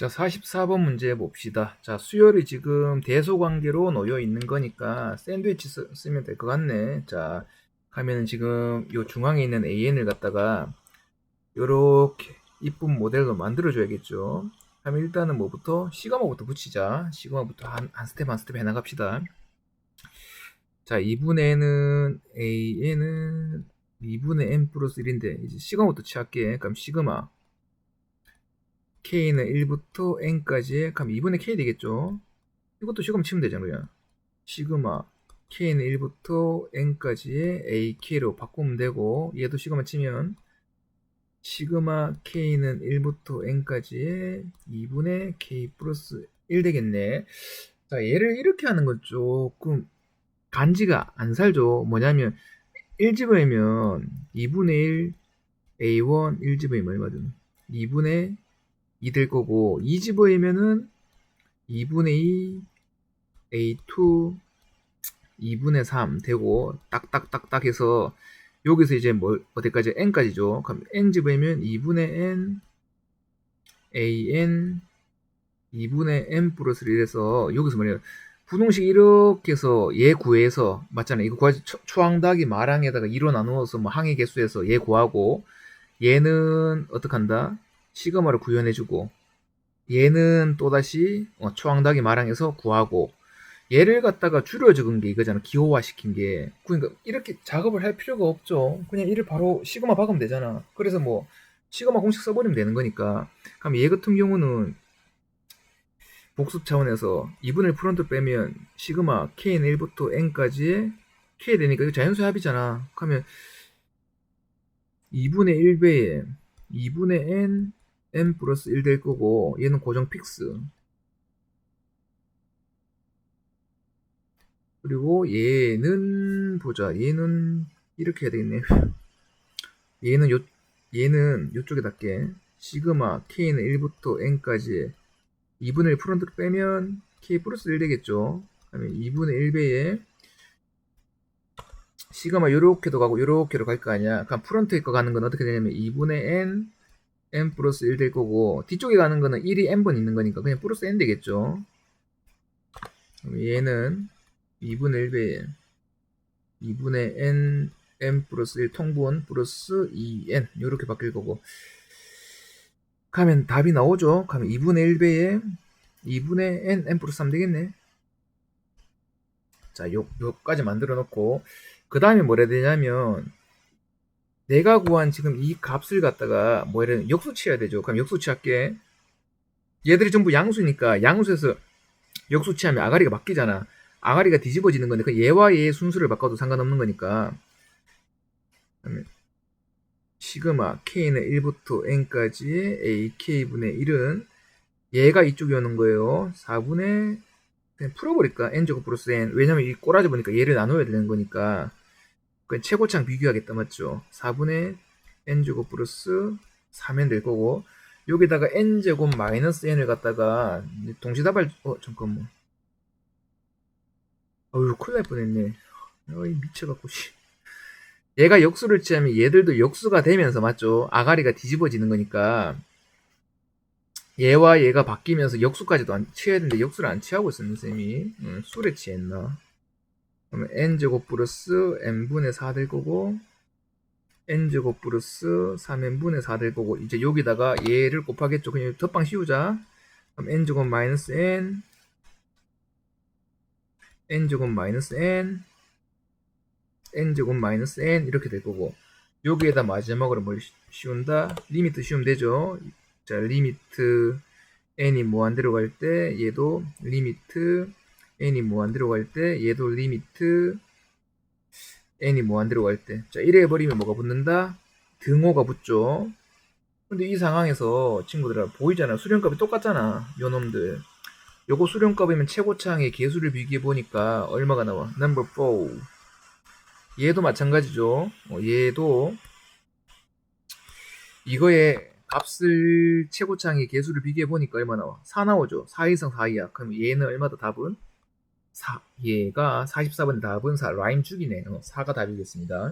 자, 44번 문제 봅시다. 자, 수열이 지금 대소 관계로 놓여 있는 거니까 샌드위치 쓰, 면 될 것 같네. 자, 하면은 지금 요 중앙에 있는 AN을 갖다가 요렇게 이쁜 모델로 만들어 줘야겠죠. 그럼 일단은 뭐부터? 시그마부터 붙이자. 시그마부터 한, 한 스텝 한 스텝 해 나갑시다. 자, 2분의 n은 AN은 2분의 n 플러스 1인데 이제 시그마부터 취할게. 그럼 시그마 k는 1부터 n까지의 그럼 2분의 k 되겠죠. 이것도 시그마 치면 되잖아요. 시그마 k는 1부터 n까지의 ak로 바꾸면 되고 얘도 시그마 치면 시그마 k는 1부터 n까지의 2분의 k 플러스 1 되겠네. 자, 얘를 이렇게 하는 건 조금 간지가 안 살죠. 뭐냐면 1집어이면 2분의 1 a1 1집어이면 얼마든 2분의 2 될 거고 2집어이면은 2분의 2 a2 2분의 3 되고 딱딱딱딱 해서 여기서 이제 뭐 어디까지 n까지죠. 그럼 n 집으면 2분의 n an 2분의 n 플러스 1에서 여기서 뭐냐 분홍식 이렇게 해서 얘 구해서 맞잖아요. 이거 구하지 초항닭이 마랑에다가 2로 나누어서 뭐 항의 개수에서 얘 구하고 얘는 어떻게 한다? 시그마를 구현해주고 얘는 또다시 어, 초항닭이 마랑에서 구하고 얘를 갖다가 줄여 적은 게 이거잖아. 기호화 시킨 게. 그러니까 이렇게 작업을 할 필요가 없죠. 그냥 이를 바로 시그마 박으면 되잖아. 그래서 뭐 시그마 공식 써버리면 되는 거니까. 그럼 얘 같은 경우는 복습 차원에서 2분의 프론트 빼면 시그마 k는 1부터 n까지의 k 되니까 이거 자연수 합이잖아. 그러면 2분의 1배에 2분의 n n 플러스 1 될 거고 얘는 고정 픽스. 그리고 얘는 보자. 얘는 이렇게 해야 되겠네. 얘는 요 얘는 요쪽에 닿게. 시그마 k는 1부터 n까지 2분의 1 프론트로 빼면 k 플러스 1 되겠죠. 그러면 2분의 1배에 시그마 요렇게도 가고 요렇게로 갈거 아니야. 그럼 프론트에 거 가는 건 어떻게 되냐면 2분의 n n 플러스 1 될 거고 뒤쪽에 가는 거는 1이 n번 있는 거니까 그냥 플러스 n 되겠죠? 얘는 2분의 1배에 2분의 n n 플러스 1 통분 플러스 2n 이렇게 바뀔 거고. 가면 답이 나오죠? 가면 2분의 1배에 2분의 n n 플러스 3 되겠네. 자 요, 요까지 만들어 놓고. 그 다음에 뭐라 해야 되냐면 내가 구한 지금 이 값을 갖다가 뭐 이런 역수치해야 되죠. 그럼 역수치할게. 얘들이 전부 양수니까 양수에서 역수치하면 아가리가 바뀌잖아. 아가리가 뒤집어지는 건데 그 얘와 얘의 순수를 바꿔도 상관없는 거니까. 시그마 k는 1부터 n까지의 ak분의 1은 얘가 이쪽에 오는 거예요. 4분의 그냥 풀어버릴까? n제곱 플러스 n. 왜냐면 이 꼬라지 보니까 얘를 나눠야 되는 거니까. 그 최고창 비교하겠다 맞죠? 4분의 n제곱 플러스 3n 될 거고 여기다가 n제곱 마이너스 n을 갖다가 동시다발 어 잠깐만. 어휴 큰일 날 뻔했네. 어이 미쳐갖고 씨. 얘가 역수를 취하면 얘들도 역수가 되면서 맞죠? 아가리가 뒤집어지는 거니까 얘와 얘가 바뀌면서 역수까지도 안 취해야 되는데 역수를 안 취하고 있었는 쌤이. 음, 술에 취했나 그러면 n제곱 플러스 n분의 4 될 거고 n제곱 플러스 3n분의 4 될 거고 이제 여기다가 얘를 곱하겠죠. 그냥 덧방 씌우자. 그럼 n제곱 마이너스 n n제곱 마이너스 n n제곱 마이너스 n 이렇게 될 거고 여기에다 마지막으로 뭘 씌운다? 리미트 씌우면 되죠. 자 리미트 n이 무한 대로 갈 때 얘도 리미트 n이 무한 대로갈 때 얘도 리미트 n이 무한 대로갈 때. 자, 이래 버리면 뭐가 붙는다? 등호가 붙죠. 근데 이 상황에서 친구들아 보이잖아. 수렴값이 똑같잖아. 요 놈들. 요거 수렴값이면 최고창의 개수를 비교해 보니까 얼마가 나와? 넘버 4. 얘도 마찬가지죠. 어, 얘도 이거의 값을 최고창의 개수를 비교해 보니까 얼마 나와? 4 나오죠. 4 이상 4이야. 그럼 얘는 얼마다 답은? 4, 얘가 44번 답은 4, 라임 축이네. 요 4가 답이겠습니다.